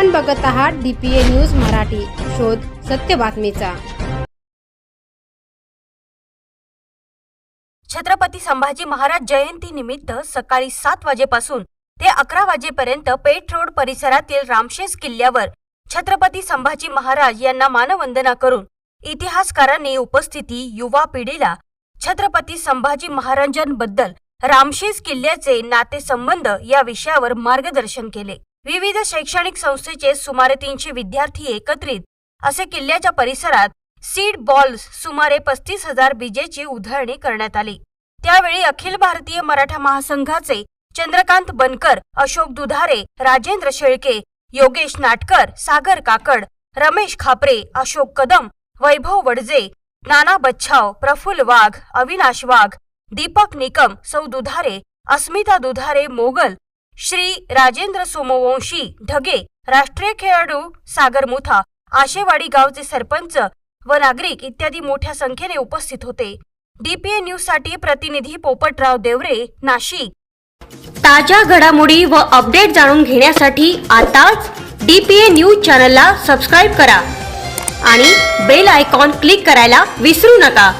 आपण बघत आहात डीपीए न्यूज मराठी. शोध सत्य बातमीचा. छत्रपती संभाजी महाराज जयंती निमित्त सकाळी सात वाजेपासून ते अकरा वाजेपर्यंत पेठ रोड परिसरातील रामशेष किल्ल्यावर छत्रपती संभाजी महाराज यांना मानवंदना करून इतिहासकारांनी उपस्थिती युवा पिढीला छत्रपती संभाजी महाराजांबद्दल रामशेज किल्ल्याचे नातेसंबंध या विषयावर मार्गदर्शन केले. विविध शैक्षणिक संस्थेचे सुमारे तीनशे विद्यार्थी एकत्रित असे किल्ल्याच्या परिसरात सीड बॉल्स सुमारे पस्तीस हजार बीजेची उधळणी करण्यात आली. त्यावेळी अखिल भारतीय मराठा महासंघाचे चंद्रकांत बनकर अशोक दुधारे राजेंद्र शेळके योगेश नाटकर सागर काकड रमेश खापरे अशोक कदम वैभव वडजे नाना बच्छाव प्रफुल्ल वाघ अविनाश वाघ दीपक निकम सौ दुधारे अस्मिता दुधारे मोगल श्री राजेंद्र सोमवंशी ढगे राष्ट्रीय खेळाडू सागर मुथा आशेवाडी गावचे सरपंच व नागरिक इत्यादी मोठ्या संख्येने उपस्थित होते. डीपीए न्यूजसाठी प्रतिनिधी पोपटराव देवरे नाशिक. ताज्या घडामोडी व अपडेट जाणून घेण्यासाठी आताच डीपीए न्यूज चॅनलला सबस्क्राईब करा आणि बेल आयकॉन क्लिक करायला विसरू नका.